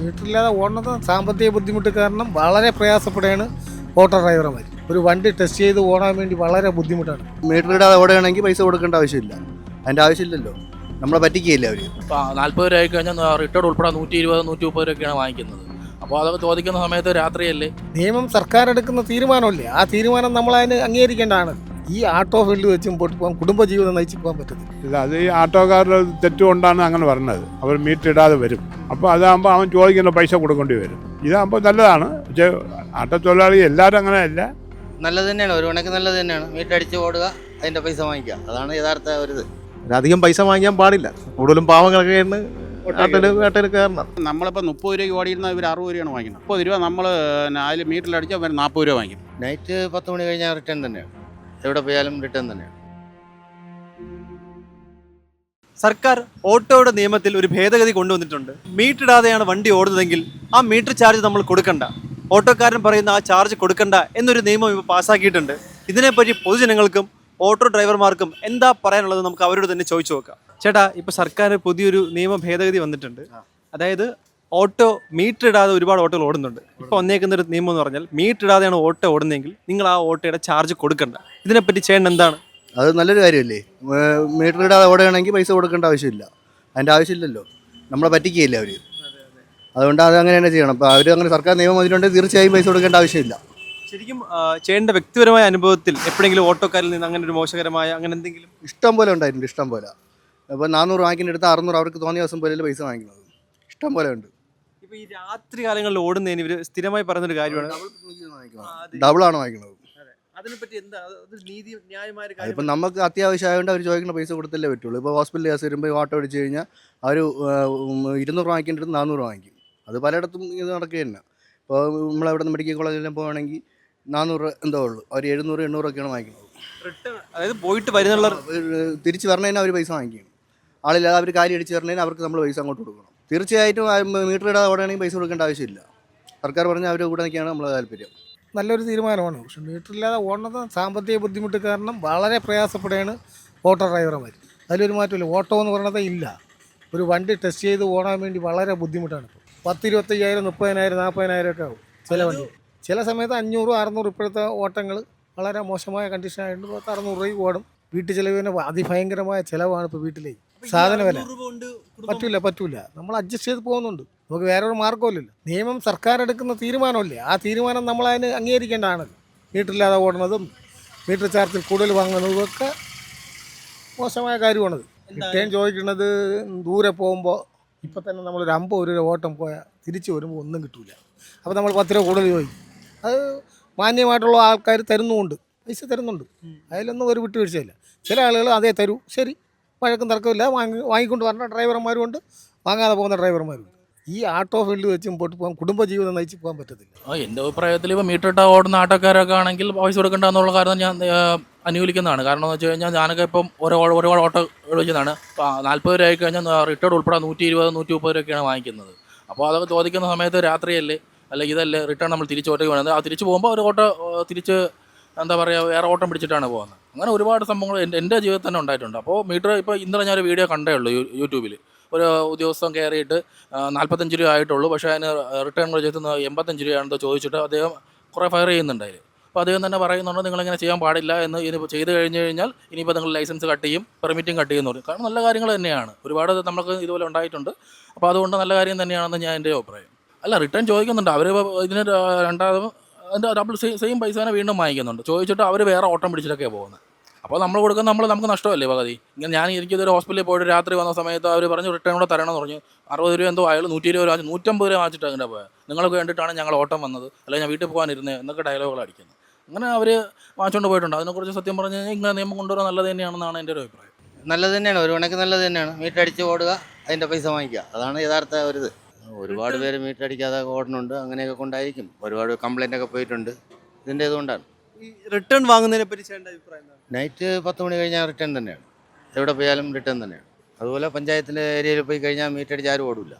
മീറ്ററില്ലാതെ ഓടുന്നത് സാമ്പത്തിക ബുദ്ധിമുട്ട് കാരണം വളരെ പ്രയാസപ്പെടുകയാണ് ഓട്ടോ ഡ്രൈവർമാർ. ഒരു വണ്ടി ടെസ്റ്റ് ചെയ്ത് ഓടാൻ വേണ്ടി വളരെ ബുദ്ധിമുട്ടാണ്. മീറ്റർ ഇടാതെ ഓടുകയാണെങ്കിൽ പൈസ കൊടുക്കേണ്ട ആവശ്യമില്ല. അതിന്റെ ആവശ്യമില്ലല്ലോ. നമ്മളെ പറ്റിക്കുകയില്ല അവർ നാൽപ്പത് രൂപ ആയി കഴിഞ്ഞാൽ റിട്ടേർഡ് ഉൾപ്പെടെ നൂറ്റി ഇരുപത് നൂറ്റി മുപ്പത് രൂപയൊക്കെയാണ് വാങ്ങിക്കുന്നത്. അപ്പോൾ അതൊക്കെ ചോദിക്കുന്ന സമയത്ത് രാത്രിയല്ലേ? നിയമം സർക്കാർ എടുക്കുന്ന തീരുമാനമല്ലേ? ആ തീരുമാനം നമ്മൾ അതിന് അംഗീകരിക്കേണ്ടതാണ്. ഈ ആട്ടോ ഫീൽഡ് വെച്ച് മുമ്പോട്ട് പോകാൻ കുടുംബജീവിതം നയിച്ച് പോകാൻ പറ്റത്തില്ല. ഇല്ല അത് ഈ ആട്ടോക്കാരുടെ തെറ്റുകൊണ്ടാണ് അങ്ങനെ പറഞ്ഞത്. അവർ മീറ്റർ ഇടാതെ വരും. അപ്പോൾ അതാകുമ്പോൾ അവൻ ചോദിക്കുന്ന പൈസ കൊടുക്കേണ്ടി വരും. ഇതാകുമ്പോൾ നല്ലതാണ്. പക്ഷേ ആട്ടോ തൊഴിലാളി എല്ലാവരും അങ്ങനെയല്ല നല്ലത് തന്നെയാണ്. ഒരു കണക്ക് നല്ലത് തന്നെയാണ്. മീറ്റ് അടിച്ച് ഓടുക അതിന്റെ പൈസ വാങ്ങിക്കുക. അതാണ് യഥാർത്ഥ ഒരു ഇത്. അധികം പൈസ വാങ്ങിക്കാൻ പാടില്ല. കൂടുതലും പാവങ്ങളൊക്കെയാണ് നമ്മളിപ്പോൾ മുപ്പത് രൂപയ്ക്ക് ഓടിയിരുന്ന ഇവർ അറുപത് രൂപയാണ് വാങ്ങിക്കുന്നത്. മുപ്പത് രൂപ നമ്മൾ അതിൽ മീറ്ററിൽ അടിച്ചാൽ അവർ നാൽപ്പത് രൂപ വാങ്ങിക്കും. നൈറ്റ് പത്ത് മണി കഴിഞ്ഞാൽ റിട്ടേൺ തന്നെയാണ്. എവിടെ പോയാലും റിട്ടേൺ തന്നെയാണ്. സർക്കാർ ഓട്ടോയുടെ നിയമത്തിൽ ഒരു ഭേദഗതി കൊണ്ടുവന്നിട്ടുണ്ട്. മീറ്റർ ഇടാതെയാണ് വണ്ടി ഓടുന്നതെങ്കിൽ ആ മീറ്റർ ചാർജ് നമ്മൾ കൊടുക്കണ്ട. ഓട്ടോക്കാരൻ പറയുന്ന ആ ചാർജ് കൊടുക്കണ്ട എന്നൊരു നിയമം ഇപ്പോൾ പാസ്സാക്കിയിട്ടുണ്ട് ഇതിനെപ്പറ്റി പൊതുജനങ്ങൾക്കും ഓട്ടോ ഡ്രൈവർമാർക്കും എന്താ പറയാനുള്ളത് നമുക്ക് അവരോട് തന്നെ ചോദിച്ചു നോക്കാം. ചേട്ടാ ഇപ്പോൾ സർക്കാർ പുതിയൊരു നിയമ ഭേദഗതി വന്നിട്ടുണ്ട്. അതായത് ഓട്ടോ മീറ്റർ ഇടാതെ ഒരുപാട് ഓട്ടോകൾ ഓടുന്നുണ്ട്. ഇപ്പോൾ ഒന്നേക്കുന്ന ഒരു നിയമം എന്ന് പറഞ്ഞാൽ മീറ്റർ ഇടാതെയാണ് ഓട്ടോ ഓടുന്നതെങ്കിൽ നിങ്ങൾ ആ ഓട്ടോയുടെ ചാർജ് കൊടുക്കണ്ട. ഇതിനെപ്പറ്റി ചെയ്യേണ്ട എന്താണ്? അത് നല്ലൊരു കാര്യമല്ലേ? മീറ്റർ ഇടാതെ ഓടുകയാണെങ്കിൽ പൈസ കൊടുക്കേണ്ട ആവശ്യമില്ല. അതിന്റെ ആവശ്യമില്ലല്ലോ. നമ്മളെ പറ്റിക്കുകയില്ല അവർ അതുകൊണ്ട് അത് അങ്ങനെ തന്നെ ചെയ്യണം. അപ്പോൾ അവർ അങ്ങനെ സർക്കാർ നിയമം അതിലുണ്ടെങ്കിൽ തീർച്ചയായും പൈസ കൊടുക്കേണ്ട ആവശ്യമില്ല. ശരിക്കും ചെയ്യേണ്ട വ്യക്തിപരമായ അനുഭവത്തിൽ എപ്പോഴെങ്കിലും ഓട്ടോക്കാരിൽ നിന്ന് അങ്ങനെ ഒരു മോശകരമായ അങ്ങനെ എന്തെങ്കിലും? ഇഷ്ടം പോലെ ഉണ്ടായിട്ടുണ്ട് ഇഷ്ടം പോലെ. അപ്പോൾ നാനൂറ് വാങ്ങിക്കുന്ന അടുത്ത് അറുന്നൂറ് അവർക്ക് തോന്നിയ ദിവസം പോലെ പൈസ വാങ്ങിക്കുന്നത്. ഇഷ്ടം പോലെ ഉണ്ട്. ഇപ്പൊ ഈ രാത്രി കാലങ്ങളിൽ ഓടുന്നതിന് ഇവർ സ്ഥിരമായി പറയുന്നൊരു കാര്യമാണ്. ഡബിൾ ആണ് വാങ്ങിക്കുന്നത്. അതിനെപ്പറ്റി എന്താ? നീതി ന്യായമായ അതിപ്പോൾ നമുക്ക് അത്യാവശ്യമായതുകൊണ്ട് അവർ ചോദിക്കുന്ന പൈസ കൊടുത്തല്ലേ പറ്റുള്ളൂ. ഇപ്പോൾ ഹോസ്പിറ്റലിൽ കേസ് വരുമ്പോൾ ഓട്ടോ അടിച്ച് കഴിഞ്ഞാൽ അവർ ഇരുന്നൂറ് വാങ്ങിക്കേണ്ട അടുത്ത് നാനൂറ് വാങ്ങിക്കും. അത് പലയിടത്തും ഇത് നടക്കുക തന്നെ. ഇപ്പോൾ നമ്മളവിടെ നിന്ന് മെഡിക്കൽ കോളേജിലെല്ലാം പോകുകയാണെങ്കിൽ നാനൂറ് എന്തോ ഉള്ളൂ. അവർ എഴുന്നൂറ് എണ്ണൂറൊക്കെയാണ് വാങ്ങിക്കുന്നത്. റിട്ടേൺ അതായത് പോയിട്ട് വരുന്നുള്ള തിരിച്ച് വരണതിന് അവർ പൈസ വാങ്ങിക്കും. ആളില്ലാതെ അവർ കാര്യം അടിച്ച് വരണതിന് അവർക്ക് നമ്മൾ പൈസ അങ്ങോട്ട് കൊടുക്കണം. തീർച്ചയായിട്ടും മീറ്റർ ഇടാതെ ഓടുകയാണെങ്കിൽ പൈസ കൊടുക്കേണ്ട ആവശ്യമില്ല. സർക്കാർ പറഞ്ഞാൽ അവരുടെ കൂടെ നിൽക്കുകയാണ് നമ്മളെ താല്പര്യം. നല്ലൊരു തീരുമാനമാണ്. പക്ഷെ മീറ്ററില്ലാതെ ഓടുന്നത് സാമ്പത്തിക ബുദ്ധിമുട്ട് കാരണം വളരെ പ്രയാസപ്പെടുകയാണ് ഓട്ടോ ഡ്രൈവർമാർ. അതിലൊരു മാറ്റമില്ല. ഓട്ടോ എന്ന് പറയുന്നത് ഇല്ല. ഒരു വണ്ടി ടെസ്റ്റ് ചെയ്ത് ഓടാൻ വേണ്ടി വളരെ ബുദ്ധിമുട്ടാണ് ഇപ്പോൾ. പത്ത് ഇരുപത്തയ്യായിരം മുപ്പതിനായിരം നാൽപ്പതിനായിരം ഒക്കെ ആവും ചില വണ്ടി. ചില സമയത്ത് അഞ്ഞൂറ് അറുന്നൂറ് ഇപ്പോഴത്തെ ഓട്ടങ്ങൾ വളരെ മോശമായ കണ്ടീഷൻ ആയതുകൊണ്ട് പത്ത് അറുന്നൂറ് രൂപയ്ക്ക് ഓടും. വീട്ടു ചിലവിന് അതിഭയങ്കരമായ ചിലവാണ് ഇപ്പോൾ വീട്ടിലേക്ക്. സാധന വില. പറ്റൂല പറ്റൂല. നമ്മൾ അഡ്ജസ്റ്റ് ചെയ്ത് പോകുന്നുണ്ട്. നമുക്ക് വേറെ ഒരു മാർഗമില്ലല്ലോ നിയമം സർക്കാർ എടുക്കുന്ന തീരുമാനമല്ലേ? ആ തീരുമാനം നമ്മൾ അതിന് അംഗീകരിക്കേണ്ടതാണല്ലോ മീറ്ററില്ലാതെ ഓടുന്നതും മീറ്റർ ചാർജിൽ കൂടുതൽ വാങ്ങുന്നതും ഒക്കെ മോശമായ കാര്യമാണത്. റിട്ടേൺ ചോദിക്കുന്നത് ദൂരെ പോകുമ്പോൾ ഇപ്പം തന്നെ നമ്മൾ ഒരു അമ്പത് രൂപ ഓട്ടം പോയാൽ തിരിച്ചു വരുമ്പോൾ ഒന്നും കിട്ടൂല. അപ്പോൾ നമ്മൾ പത്ത് രൂപ കൂടുതൽ ചോദിക്കും. അത് മാന്യമായിട്ടുള്ള ആൾക്കാർ തരുന്നുമുണ്ട്. പൈസ തരുന്നുണ്ട്. അതിലൊന്നും ഒരു വിട്ടുവീഴ്ചയില്ല. ചില ആളുകൾ അതേ തരൂ. ശരി. വഴക്കും തർക്കമില്ല വാങ്ങി വാങ്ങിക്കൊണ്ട് വരണ ഡ്രൈവർമാരും ഉണ്ട് വാങ്ങാതെ പോകുന്ന ഡ്രൈവർമാരുണ്ട് ഈ ആട്ടോ ഫീൽഡ് വെച്ച് മുമ്പോട്ട് പോകാൻ കുടുംബജീവിതം നയിച്ച് പോകാൻ പറ്റത്തില്ല. ആ എന്റെ അഭിപ്രായത്തിൽ ഇപ്പോൾ മീറ്റർ ഓടുന്ന ആട്ടോക്കാരൊക്കെ ആണെങ്കിൽ പൈസ കൊടുക്കേണ്ട എന്നുള്ള കാരണം ഞാൻ അനുകൂലിക്കുന്നതാണ്. കാരണം എന്ന് വെച്ച് കഴിഞ്ഞാൽ ഞാനൊക്കെ ഇപ്പം ഓരോ ഒരുപാട് ഓട്ടോ വിളിച്ചതാണ് നാൽപ്പത് രൂപ ആയി കഴിഞ്ഞാൽ റിട്ടേൺ ഉൾപ്പെടെ നൂറ്റി ഇരുപത് നൂറ്റി മുപ്പത് രൂപയൊക്കെയാണ് വാങ്ങിക്കുന്നത്. അപ്പോൾ അതൊക്കെ ചോദിക്കുന്ന സമയത്ത് രാത്രിയല്ലേ അല്ലെങ്കിൽ ഇതല്ലേ റിട്ടേൺ നമ്മൾ തിരിച്ച് ഓട്ടോയ്ക്ക് വേണ്ടത് ആ തിരിച്ച് പോകുമ്പോൾ ഒരു ഓട്ടോ തിരിച്ച് എന്താ പറയുക വേറെ ഓട്ടം പിടിച്ചിട്ടാണ് പോകുന്നത്. അങ്ങനെ ഒരുപാട് സംഭവങ്ങൾ എന്റെ എന്റെ ജീവിതത്തിൽ തന്നെ ഉണ്ടായിട്ടുണ്ട്. അപ്പോൾ മീറ്റർ ഇപ്പോൾ ഇന്നലെ ഞാനൊരു വീഡിയോ കണ്ടേ ഉള്ളൂ യൂട്യൂബിൽ ഒരു ഉദ്യോഗസ്ഥൻ കയറിയിട്ട് നാൽപ്പത്തഞ്ച് രൂപ ആയിട്ടുള്ളൂ. പക്ഷേ അതിന് റിട്ടേൺ ചെയ്തെന്ന് എൺപത്തഞ്ച് രൂപയാണെന്ന് ചോദിച്ചിട്ട് അദ്ദേഹം കുറേ ഫയർ ചെയ്യുന്നുണ്ട് അതിൽ അപ്പോൾ അദ്ദേഹം തന്നെ പറയുന്നുണ്ട് നിങ്ങളിങ്ങനെ ചെയ്യാൻ പാടില്ല എന്ന് ഇനിയിപ്പോൾ ചെയ്ത് കഴിഞ്ഞ് കഴിഞ്ഞാൽ ഇനിയിപ്പോൾ നിങ്ങൾ ലൈസൻസ് കട്ട് ചെയ്യും പെർമിറ്റും കട്ട് ചെയ്യുമെന്ന് പറയും. കാരണം നല്ല കാര്യങ്ങൾ തന്നെയാണ്. ഒരുപാട് നമുക്ക് ഇതുപോലെ ഉണ്ടായിട്ടുണ്ട്. അപ്പോൾ അതുകൊണ്ട് നല്ല കാര്യം തന്നെയാണെന്ന് ഞാൻ എന്റെ അഭിപ്രായം. അല്ല റിട്ടേൺ ചോദിക്കുന്നുണ്ട്. അവർ ഇതിന് രണ്ടാമത് അതിന്റെ ഡബിൾ സെയിം സെയിം പൈസ തന്നെ വീണ്ടും വാങ്ങിക്കുന്നുണ്ട്. ചോദിച്ചിട്ട് അവർ വേറെ ഓട്ടം പിടിച്ചിട്ടൊക്കെയാണ് പോകുന്നത് അപ്പോൾ നമ്മൾ കൊടുക്കുന്ന നമ്മൾ നമുക്ക് നഷ്ടമല്ലേ പകുതി ഇങ്ങനെ ഞാൻ എനിക്കിതൊരു ഹോസ്പിറ്റലിൽ പോയിട്ട് രാത്രി വന്ന സമയത്ത് അവർ പറഞ്ഞു റിട്ടേൺ കൂടെ തരണം എന്ന് പറഞ്ഞു. അറുപത് രൂപ എന്തോ അയാൾ നൂറ്റി ഇരുപത് രൂപ നൂറ്റമ്പത് രൂപ വാങ്ങിച്ചിട്ട് അങ്ങനെ പോയത് നിങ്ങൾക്ക് വേണ്ടിയിട്ടാണ് ഞങ്ങൾ ഓട്ടം വന്നത്. അല്ലെങ്കിൽ ഞാൻ വീട്ടിൽ പോകാനിരുന്നത് എന്നൊക്കെ ഡയലോഗുകൾ അടിക്കുന്നത് അങ്ങനെ അവർ വാങ്ങിച്ചുകൊണ്ട് പോയിട്ടുണ്ട്. അതിനെക്കുറിച്ച് സത്യം പറഞ്ഞു കഴിഞ്ഞാൽ ഇങ്ങനെ നിയമം കൊണ്ടുവരാൻ നല്ലത് തന്നെയാണെന്നാണ് എന്റെ ഒരു അഭിപ്രായം. നല്ലത് തന്നെയാണ്. ഒരു കണക്ക് നല്ലത് തന്നെയാണ്. മീറ്റർ അടിച്ച് ഓടുക അതിന്റെ പൈസ വാങ്ങിക്കുക. അതാണ് യഥാർത്ഥ ഒരു ഇത്. ഒരുപാട് പേര് മീറ്റർ അടിക്കാതെ ഓടുന്നുണ്ട് അങ്ങനെയൊക്കെ കൊണ്ടായിരിക്കും. ഒരുപാട് കംപ്ലൈന്റ് ഒക്കെ പോയിട്ടുണ്ട്. ഇതിന്റെ ഇതുകൊണ്ടാണ്. ഈ റിട്ടേൺ വാങ്ങുന്നതിനെ പറ്റി അഭിപ്രായം എന്താണ്? നൈറ്റ് പത്ത് മണി കഴിഞ്ഞാൽ റിട്ടേൺ തന്നെയാണ്. എവിടെ പോയാലും റിട്ടേൺ തന്നെയാണ്. അതുപോലെ പഞ്ചായത്തിന്റെ ഏരിയയിൽ പോയി കഴിഞ്ഞാൽ മീറ്റർ അടിച്ച് ആരും ഓടില്ല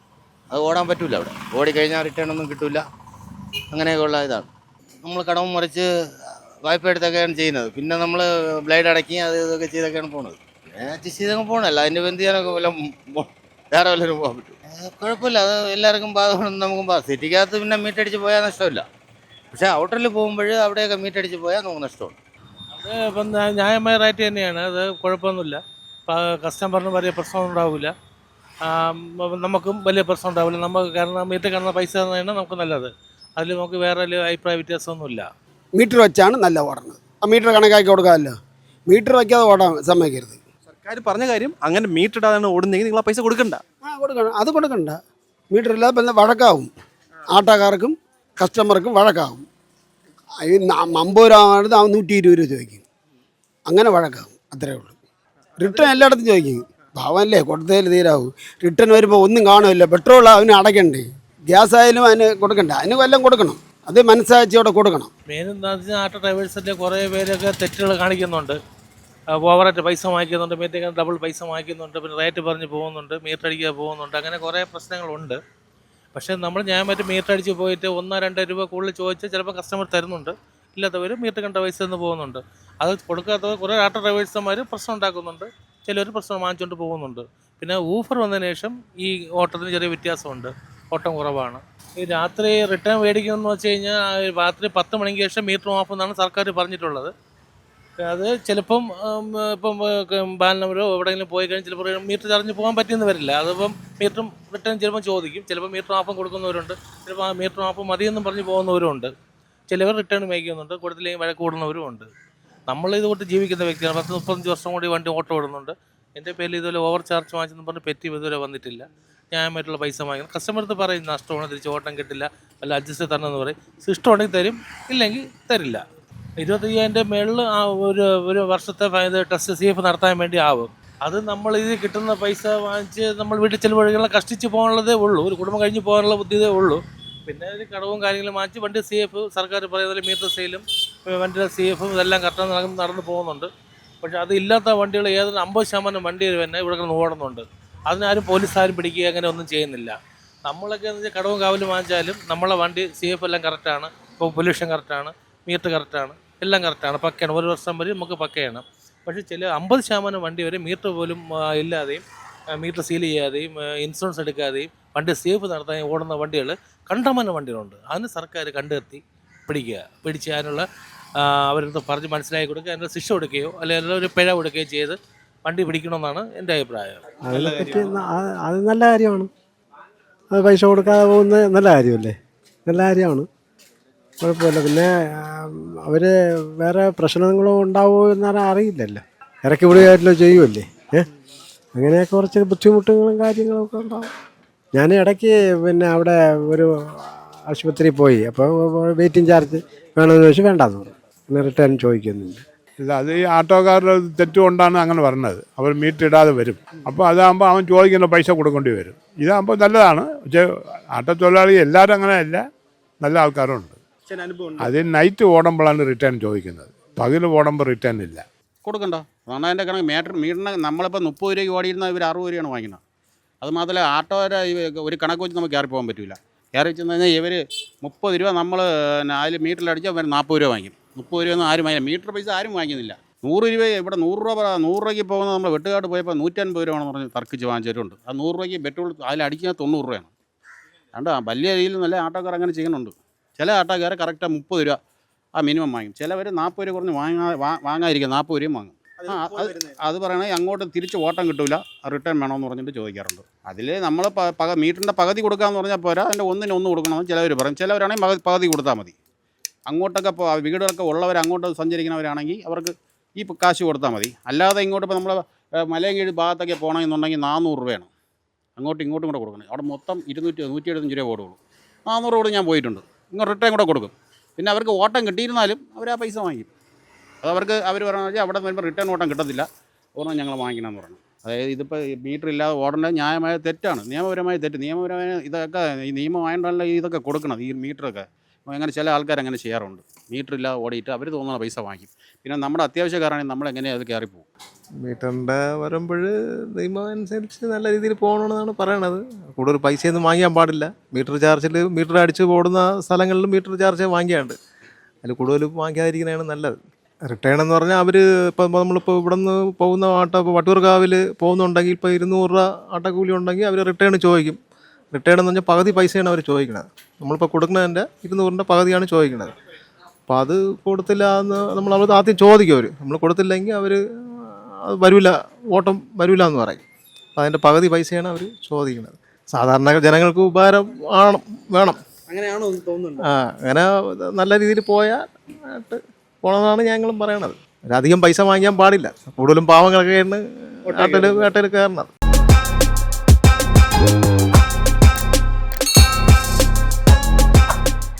അത് ഓടാൻ പറ്റില്ല അവിടെ. ഓടിക്കഴിഞ്ഞാൽ റിട്ടേൺ ഒന്നും കിട്ടില്ല അങ്ങനെയൊക്കെയുള്ള ഇതാണ്. നമ്മൾ കടവും മറിച്ച് വായ്പ എടുത്തൊക്കെയാണ് ചെയ്യുന്നത്. പിന്നെ നമ്മൾ ബ്ലൈഡ് അടക്കി അത് ഇതൊക്കെ ചെയ്തൊക്കെയാണ് പോണത്. അഡ്ജസ്റ്റ് ചെയ്തൊക്കെ പോകണമല്ല അതിന്റെ ബന്ധിയാനൊക്കെ ചെയ്യാനൊക്കെ വല്ല വേറെ വല്ലവരും പോകാൻ പറ്റും കുഴപ്പമില്ല. അത് എല്ലാവർക്കും ബാധകം നമുക്കും ബാധ സിറ്റിക്കകത്ത് പിന്നെ മീറ്റടിച്ച് പോയാൽ നഷ്ടമില്ല. പക്ഷേ ഔട്ടറിൽ പോകുമ്പോൾ അവിടെയൊക്കെ മീറ്റടിച്ച് പോയാൽ നമുക്ക് നഷ്ടമുണ്ട്. അത് ഇപ്പം ന്യാ- ന്യായമായ റേറ്റ് തന്നെയാണ്. അത് കുഴപ്പമൊന്നുമില്ല. കസ്റ്റമറിന് വലിയ പ്രശ്നം ഉണ്ടാവില്ല. നമുക്കും വലിയ പ്രശ്നം ഉണ്ടാവില്ല. നമുക്ക് കാരണം മീറ്റർ കാണുന്ന പൈസ തന്നെയാണ് നമുക്ക് നല്ലത്. അതിൽ നമുക്ക് വേറെ വലിയ അഭിപ്രായ വ്യത്യാസമൊന്നുമില്ല. മീറ്റർ വെച്ചാണ് നല്ല ഓടണത് ആ മീറ്റർ കണക്കാക്കി കൊടുക്കാമല്ലോ. മീറ്റർ വയ്ക്കാതെ ഓടാൻ സമ്മതിക്കരുത്. സർക്കാർ പറഞ്ഞ കാര്യം അങ്ങനെ മീറ്റർ ഇടാതാണ് ഓടുന്നെങ്കിൽ നിങ്ങൾ ആ പൈസ കൊടുക്കണ്ട. ആ കൊടുക്കണം. അത് കൊടുക്കണ്ട. മീറ്റർ ഇല്ലാതെ പിന്നെ വഴക്കാവും. ആട്ടോക്കാർക്കും കസ്റ്റമർക്കും വഴക്കാവും. ഈ അമ്പത് രൂപ നൂറ്റി ഇരുപത് രൂപ ചോദിക്കും. അങ്ങനെ വഴക്കാവും. അത്രേ ഉള്ളൂ. റിട്ടേൺ എല്ലായിടത്തും ചോദിക്കും. പാവമല്ലേ കൊടുത്തതിൽ തീരാവും. റിട്ടേൺ വരുമ്പോൾ ഒന്നും കാണുമില്ല പെട്രോൾ അവന് അടയ്ക്കണ്ടേ. ഗ്യാസ് ആയാലും അതിന് കൊടുക്കണ്ട. അതിന് വല്ലതും കൊടുക്കണം. അത് മനസ്സാച്ചിയോടെ കൊടുക്കണം. മെയിൻ ആട്ടോ ഡ്രൈവേഴ്സിന്റെ കുറേ പേരൊക്കെ തെറ്റുകൾ കാണിക്കുന്നുണ്ട്. ഓവറായിട്ട് പൈസ വാങ്ങിക്കുന്നുണ്ട് മീറ്റർ ഡബിൾ പൈസ വാങ്ങിക്കുന്നുണ്ട് പിന്നെ റേറ്റ് പറഞ്ഞ് പോകുന്നുണ്ട് മീറ്റർ അടിക്കാൻ പോകുന്നുണ്ട് അങ്ങനെ കുറേ പ്രശ്നങ്ങളുണ്ട്. പക്ഷേ നമ്മൾ ഞാൻ മറ്റേ മീറ്റർ അടിച്ച് പോയിട്ട് ഒന്നോ രണ്ടോ രൂപ കൂടുതൽ ചോദിച്ച് ചിലപ്പോൾ കസ്റ്റമർ തരുന്നുണ്ട്. ഇല്ലാത്തവർ മീറ്റർ കണ്ട പൈസ എന്ന് പോകുന്നുണ്ട്. അത് കൊടുക്കാത്തവർ കുറേ ആട്ടോ ഡ്രൈവേഴ്സന്മാർ പ്രശ്നം ഉണ്ടാക്കുന്നുണ്ട്. ചിലർ പ്രശ്നം വാങ്ങിച്ചുകൊണ്ട് പോകുന്നുണ്ട്. പിന്നെ ഊഫർ വന്നതിന് ശേഷം ഈ ഓട്ടത്തിന് ചെറിയ വ്യത്യാസമുണ്ട്. ഓട്ടം കുറവാണ്. ഈ രാത്രി റിട്ടേൺ മേടിക്കുമെന്ന് വെച്ച് കഴിഞ്ഞാൽ രാത്രി പത്ത് മണിക്ക് ശേഷം മീറ്റർ ഓഫ് എന്നാണ് സർക്കാർ പറഞ്ഞിട്ടുള്ളത്. അത് ചിലപ്പം ഇപ്പം ബാലനവരോ എവിടെയെങ്കിലും പോയി കഴിഞ്ഞാൽ ചിലപ്പോൾ മീറ്റർ ചാർജ് പോകാൻ പറ്റിയെന്ന് വരില്ല. അതിപ്പം മീറ്ററും റിട്ടേൺ ചിലപ്പോൾ ചോദിക്കും. ചിലപ്പോൾ മീറ്റർ ആപ്പം കൊടുക്കുന്നവരുണ്ട്. ചിലപ്പോൾ ആ മീറ്റർ ആപ്പ് മതിയെന്നും പറഞ്ഞ് പോകുന്നവരുണ്ട് ചിലവർ റിട്ടേൺ മേടിക്കുന്നുണ്ട്. കൊടുത്തില്ലെങ്കിൽ വഴക്ക് കൂടുന്നവരും ഉണ്ട്. നമ്മൾ ഇത് കൊണ്ട് ജീവിക്കുന്ന വ്യക്തിയാണ്. പത്ത് മുപ്പത്തഞ്ച് വർഷം കൂടി വണ്ടി ഓട്ടോ ഓടുന്നുണ്ട്. എന്റെ പേരിൽ ഇതുപോലെ ഓവർ ചാർജ് വാങ്ങിച്ചെന്ന് പറഞ്ഞ് പെറ്റി ഇതുവരെ വന്നിട്ടില്ല. ന്യായമായിട്ടുള്ള പൈസ വാങ്ങിക്കണം. കസ്റ്റമർ അടുത്ത് പറയും നഷ്ടമാണ് തിരിച്ച് ഓട്ടം കിട്ടില്ല. അല്ല അഡ്ജസ്റ്റ് തരണമെന്ന് പറയും. ഇഷ്ടമുണ്ടെങ്കിൽ തരും ഇല്ലെങ്കിൽ തരില്ല. ഇരുപത്തയ്യായിരം മേളിൽ ആ ഒരു ഒരു വർഷത്തെ ടെസ്റ്റ് സി എഫ് നടത്താൻ വേണ്ടി ആവും. അത് നമ്മൾ ഇത് കിട്ടുന്ന പൈസ വാങ്ങിച്ച് നമ്മൾ വീട്ടിൽ ചിലവഴികളെ കഷ്ടിച്ച് പോകാനുള്ളതേ ഉള്ളൂ. ഒരു കുടുംബം കഴിഞ്ഞ് പോകാനുള്ള ബുദ്ധിയതേ ഉള്ളൂ. പിന്നെ ഒരു കടവും കാര്യങ്ങളും വാങ്ങിച്ച് വണ്ടി സി എഫ് സർക്കാർ പറയുന്ന മീറ്റർ സെയിലും വണ്ടിയുടെ സി എഫും ഇതെല്ലാം കറക്റ്റ് നടന്നു പോകുന്നുണ്ട്. പക്ഷേ അത് ഇല്ലാത്ത വണ്ടികൾ ഏതൊരു അമ്പത് ശതമാനം വണ്ടി തന്നെ ഇവിടെ കിടന്ന് ഓടുന്നുണ്ട്. അതിനാരും പോലീസുകാരും പിടിക്കുക അങ്ങനെ ഒന്നും ചെയ്യുന്നില്ല. നമ്മളൊക്കെ എന്ന് വെച്ചാൽ കടവും കാവലും വാങ്ങിച്ചാലും നമ്മളെ വണ്ടി സി എഫ് എല്ലാം കറക്റ്റാണ് ഇപ്പോൾ പൊല്യൂഷൻ കറക്റ്റാണ് മീറ്റർ കറക്റ്റാണ് എല്ലാം കറക്റ്റാണ് പക്കയാണ്. ഒരു വർഷം വരെ നമുക്ക് പക്കയാണ്. പക്ഷേ ചില അമ്പത് ശതമാനം വണ്ടി വരെ മീറ്റർ പോലും ഇല്ലാതെയും മീറ്റർ സീൽ ചെയ്യാതെയും ഇൻഷുറൻസ് എടുക്കാതെയും വണ്ടി സേഫ് നടത്താൻ ഓടുന്ന വണ്ടികൾ കണ്ടമാനം വണ്ടികളുണ്ട്. അതിന് സർക്കാർ കണ്ടെത്തി പിടിക്കുക. പിടിച്ച് അതിനുള്ള അവരടുത്ത് പറഞ്ഞ് മനസ്സിലാക്കി കൊടുക്കുക. അതിനുള്ള ശിക്ഷ കൊടുക്കുകയോ അല്ലെങ്കിൽ ഒരു പിഴ കൊടുക്കുകയോ ചെയ്ത് വണ്ടി പിടിക്കണമെന്നാണ് എന്റെ അഭിപ്രായം. അത് നല്ല കാര്യമാണ്. അത് പൈസ കൊടുക്കാതെ പോകുന്നത് നല്ല കാര്യമല്ലേ? നല്ല കാര്യമാണ്. കുഴപ്പമില്ല. പിന്നെ അവർ വേറെ പ്രശ്നങ്ങളോ ഉണ്ടാവുമോ എന്നാലും അറിയില്ലല്ലോ. ഇറക്കി വിടുകയായിട്ടല്ലോ ചെയ്യുമല്ലേ ഏ? അങ്ങനെയൊക്കെ കുറച്ച് ബുദ്ധിമുട്ടുകളും കാര്യങ്ങളൊക്കെ ഉണ്ടാവും. ഞാൻ ഇടയ്ക്ക് പിന്നെ അവിടെ ഒരു ആശുപത്രിയിൽ പോയി. അപ്പോൾ വെയിറ്റിംഗ് ചാർജ് വേണമെന്ന് ചോദിച്ചു വേണ്ടാന്ന് പറഞ്ഞു. പിന്നെ റിട്ടേൺ ചോദിക്കുന്നുണ്ട്. ഇല്ല അത് ഈ ആട്ടോക്കാരുടെ തെറ്റുകൊണ്ടാണ് അങ്ങനെ പറഞ്ഞത്. അവർ മീറ്റർ ഇടാതെ വരും. അപ്പോൾ അതാകുമ്പോൾ അവൻ ചോദിക്കുന്ന പൈസ കൊടുക്കേണ്ടി വരും. ഇതാകുമ്പോൾ നല്ലതാണ്. പക്ഷേ ആട്ടോ തൊഴിലാളി എല്ലാവരും അങ്ങനെയല്ല. നല്ല ആൾക്കാരുണ്ട്. ചില അനുഭവം ഉണ്ട് അത് നൈറ്റ് ഓടുമ്പോഴാണ് റിട്ടേൺ ചോദിക്കുന്നത്. പകൽ ഓടുമ്പോൾ റിട്ടേൺ ഇല്ല. കൊടുക്കണ്ട? അതിന്റെ കണക്ക് മീറ്റർ മീറ്ററിന് നമ്മളിപ്പോൾ മുപ്പത് രൂപയ്ക്ക് ഓടിയിരുന്ന ഇവർ അറുപത് രൂപയാണ് വാങ്ങിക്കുന്നത്. അത് മാത്രമല്ല ആട്ടോരെ ഒരു കണക്ക് വെച്ച് നമുക്ക് കയറി പോകാൻ പറ്റില്ല കയറി വെച്ചെന്ന് കഴിഞ്ഞാൽ ഇവർ മുപ്പത് രൂപ നമ്മൾ അതിൽ മീറ്ററിലടിച്ചാൽ അവർ നാൽപ്പത് രൂപ വാങ്ങിക്കും. മുപ്പത് രൂപ ഒന്നും ആരും വാങ്ങില്ല. മീറ്റർ പൈസ ആരും വാങ്ങിക്കുന്നില്ല. നൂറ് രൂപ ഇവിടെ നൂറ് രൂപ നൂറ് രൂപയ്ക്ക് പോകുന്ന നമ്മൾ വെട്ടുകാട് പോയപ്പോൾ നൂറ്റൻപത് രൂപയാണെന്ന് പറഞ്ഞ് തർക്കിച്ച് വാങ്ങിച്ചവരുണ്ട്. ആ നൂറ് രൂപയ്ക്ക് പെട്രോൾ അതിലടിക്കാൻ തൊണ്ണൂറ് രൂപയാണ്. കണ്ടോ? വലിയ രീതിയിൽ നല്ല ആട്ടോക്കാർ അങ്ങനെ ചെയ്യുന്നുണ്ട്. ചില ആട്ടക്കാരെ കറക്റ്റാണ് മുപ്പത് രൂപ ആ മിനിമം വാങ്ങും. ചിലവർ നാൽപ്പത് രൂപ കുറഞ്ഞ് വാങ്ങാ വാ- വാങ്ങാതിരിക്കുക നാൽപ്പത് രൂപയും വാങ്ങും. അത് പറയണേ അങ്ങോട്ട് തിരിച്ച് ഓട്ടം കിട്ടില്ല റിട്ടേൺ വേണമെന്ന് പറഞ്ഞിട്ട് ചോദിക്കാറുണ്ട്. അതിൽ നമ്മൾ പക മീറ്ററിന്റെ പകുതി കൊടുക്കാമെന്ന് പറഞ്ഞാൽ പോരാ അതിന്റെ ഒന്നിന് ഒന്ന് കൊടുക്കണമെന്ന് ചിലവർ പറയും. ചിലവരാണെങ്കിൽ പകുതി കൊടുത്താൽ മതി. അങ്ങോട്ടൊക്കെ ഇപ്പോൾ വീടുകളൊക്കെ ഉള്ളവർ അങ്ങോട്ട് സഞ്ചരിക്കുന്നവരാണെങ്കിൽ അവർക്ക് ഈ കാശ് കൊടുത്താൽ മതി. അല്ലാതെ ഇങ്ങോട്ട് ഇപ്പോൾ നമ്മൾ മലയും കീഴ് ഭാഗത്തൊക്കെ പോകണമെന്നുണ്ടെങ്കിൽ നാനൂറ് രൂപയാണ്. അങ്ങോട്ടും ഇങ്ങോട്ടും കൂടെ കൊടുക്കണം. അവിടെ മൊത്തം ഇരുന്നൂറ്റി നൂറ്റി എഴുപത്തഞ്ച് രൂപ ഓടുള്ളൂ. നാനൂറ് കൂടെ ഞാൻ പോയിട്ടുണ്ട്. ഇങ്ങോട്ട് റിട്ടേൺ കൂടെ കൊടുക്കും. പിന്നെ അവർക്ക് ഓട്ടം കിട്ടിയിരുന്നാലും അവർ ആ പൈസ വാങ്ങിക്കും. അത് അവർക്ക് അവർ പറഞ്ഞാൽ അവിടെ വരുമ്പോൾ റിട്ടേൺ ഓട്ടം കിട്ടത്തില്ല. ഓർമ്മ ഞങ്ങൾ വാങ്ങിക്കണമെന്ന് പറഞ്ഞു. അതായത് ഇതിപ്പോൾ മീറ്റർ ഇല്ലാതെ ഓടേണ്ട ന്യായമായ തെറ്റാണ്. നിയമപരമായ തെറ്റ്. നിയമപരമായ ഇതൊക്കെ ഈ നിയമമായതുകൊണ്ടല്ല ഇതൊക്കെ കൊടുക്കണം ഈ മീറ്ററൊക്കെ അങ്ങനെ ചില ആൾക്കാർ അങ്ങനെ ചെയ്യാറുണ്ട്. മീറ്റർ ഇല്ലാതെ ഓടിയിട്ട് അവർ തോന്നുന്ന പൈസ വാങ്ങിക്കും. പിന്നെ നമ്മുടെ അത്യാവശ്യക്കാരാണെങ്കിൽ നമ്മൾ എങ്ങനെ അത് കയറിപ്പോകും മീറ്ററിന്റെ വരുമ്പോൾ നിയമം അനുസരിച്ച് നല്ല രീതിയിൽ പോകണമെന്നാണ് പറയണത്. കൂടുതൽ പൈസയൊന്നും വാങ്ങിക്കാൻ പാടില്ല. മീറ്റർ ചാർജിൽ മീറ്റർ അടിച്ച് ഓടുന്ന സ്ഥലങ്ങളിൽ മീറ്റർ ചാർജ് വാങ്ങിയാണ്ട് അതിൽ കൂടുതൽ വാങ്ങിക്കാതിരിക്കുന്നതാണ് നല്ലത്. റിട്ടേൺ എന്ന് പറഞ്ഞാൽ അവർ ഇപ്പം നമ്മളിപ്പോൾ ഇവിടെ നിന്ന് പോകുന്ന ആട്ടോ വട്ടൂർക്കാവിൽ പോകുന്നുണ്ടെങ്കിൽ ഇപ്പോൾ ഇരുന്നൂറ് രൂപ ആട്ടക്കൂലി ഉണ്ടെങ്കിൽ അവർ റിട്ടേൺ ചോദിക്കും. റിട്ടേൺ എന്ന് പറഞ്ഞാൽ പകുതി പൈസയാണ് അവർ ചോദിക്കുന്നത് നമ്മളിപ്പോൾ കൊടുക്കുന്നതിന്റെ ഇരുന്നൂറിന്റെ പകുതിയാണ് ചോദിക്കുന്നത് അപ്പോൾ അത് കൊടുത്തില്ല എന്ന് നമ്മൾ അവർ ആദ്യം ചോദിക്കും അവർ നമ്മൾ കൊടുത്തില്ലെങ്കിൽ അവർ അത് വരില്ല ഓട്ടം വരില്ല എന്ന് പറയും. അപ്പോൾ അതിന്റെ പകുതി പൈസയാണ് അവർ ചോദിക്കുന്നത് സാധാരണ ജനങ്ങൾക്ക് ഉപകാരം ആണ് വേണം. അങ്ങനെയാണോ തോന്നുന്നത് തോന്നുന്നുണ്ട്? ആ അങ്ങനെ നല്ല രീതിയിൽ പോയാൽ പോണമെന്നാണ് ഞങ്ങളും പറയണത്. അധികം പൈസ വാങ്ങിക്കാൻ പാടില്ല. കൂടുതലും പാവങ്ങളൊക്കെയാണ് നാട്ടിൽ വേട്ടയിൽ കയറണത്